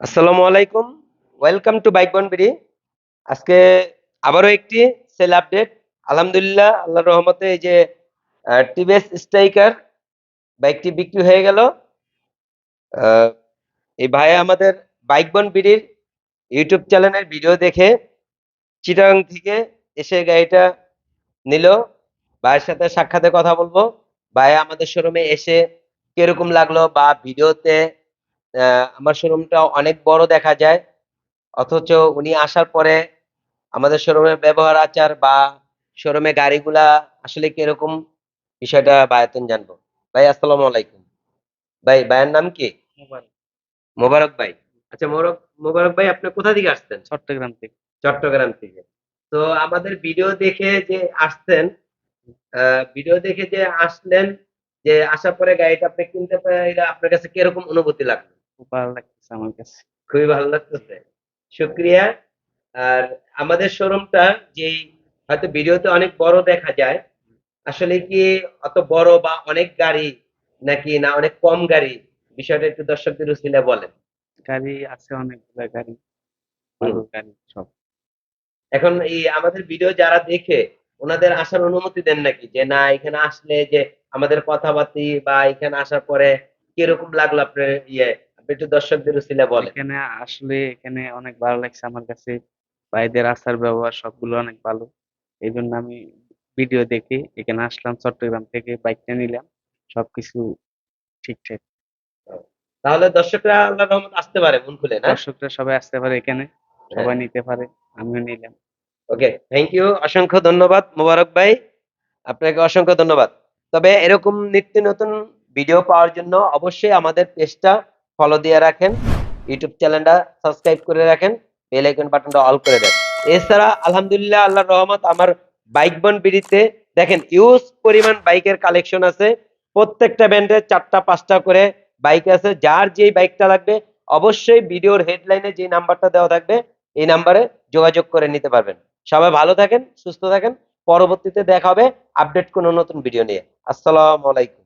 আসসালামু আলাইকুম। Welcome to bike বনবিড়ি আজকে আবারও একটি সেল আপডেট আলহামদুলিল্লাহ, আল্লাহর রহমতে এই যে টিভিএস স্ট্রাইকার বাইকটি বিক্রি হয়ে গেল। এই ভাই আমাদের বাইক বনবিড়ির ইউটিউব চ্যানেলের ভিডিও দেখে চিটাং থেকে এসে গাড়িটা নিল। ভাইয়ের সাথে সাক্ষাতে কথা বলব। ভাই আমাদের শোরুমে এসে কীরকম লাগল বা ভিডিওতে আমার শোরুমটা অনেক বড় দেখা যায়। অথচ উনি আসার পরে আমাদের শোরুমের ব্যবহার আচার বা শোরুমে গাড়িগুলা আসলে কীরকম বিষয়টা বায়াতন জানব। ভাই আসসালামু আলাইকুম। ভাই ভাইয়ের নাম কি? মোবারক। ভাই। আচ্ছা মোবারক মোবারক ভাই আপনি কোথা থেকে আসছেন? চট্টগ্রাম থেকে। চট্টগ্রাম থেকে। তো আমাদের ভিডিও দেখে যে আসছেন আহ, ভিডিও দেখে যে আসলেন যে আসার পরে গাড়িটা আপনি কিনতে পারলে আপনার কাছে কীরকম অনুভূতি লাগল? ভালো লাগতেছে আমার কাছে। খুবই ভালো লাগতেছে। শুক্রিয়া। আর আমাদের শোরুমটা যেই হয়তো ভিডিওতে অনেক বড় দেখা যায় আসলে কি অত বড় বা অনেক গাড়ি নাকি না অনেক কম গাড়ি? বিষয়টা একটু দর্শকদের উচিলে বলেন। গাড়ি আছে অনেকগুলো গাড়ি ভালো গাড়ি সব। এখন এই আমাদের ভিডিও যারা দেখে ওনাদের আসার অনুমতি দেন নাকি? যে না এখানে আসলে যে আমাদের কথাবার্তি বা এখানে আসার পরে কীরকম লাগল আপনার ইয়ে? একটু দর্শকদের উচিলে বলেন এখানে আসলে এখানে অনেক ভালো লাগছে আমার কাছে। ভাইদের আচার ব্যবহার সবগুলো অনেক ভালো। এই জন্য আমি ভিডিও দেখে এখানে আসলাম চট্টগ্রাম থেকে বাইকটা নিলাম। সবকিছু ঠিকঠাক। তাহলে দর্শকরা আল্লাহ রহমত আসতে পারে মন খুলে না? দর্শকরা সবাই আসতে পারে এখানে। সবাই নিতে পারে আমিও নিলাম। ওকে থ্যাংক ইউ অসংখ্য ধন্যবাদ মোবারক ভাই। আপনাকে অসংখ্য ধন্যবাদ। তবে এরকম নিত্য নতুন ভিডিও পাওয়ার জন্য অবশ্যই আমাদের পেজটা ফলো দিয়ে রাখেন ইউটিউব চ্যানেলটা সাবস্ক্রাইব করে রাখেন বেল আইকন বাটনটা অল করে দেন। এছাড়া আলহামদুলিল্লাহ, আল্লাহর রহমত, আমার বাইক বন বিড়িতে দেখেন ইউজ পরিমাণ বাইকের কালেকশন আছে। প্রত্যেকটা ব্র্যান্ডের চারটা, পাঁচটা করে বাইক আছে। যার যেই বাইকটা লাগবে, অবশ্যই ভিডিওর হেডলাইনে যে নাম্বারটা দেওয়া থাকবে, এই নাম্বারে যোগাযোগ করে নিতে পারবেন। সবাই ভালো থাকেন, সুস্থ থাকেন। পরবর্তীতে দেখা হবে আপডেট কোনো নতুন ভিডিও নিয়ে। আসসালামু আলাইকুম।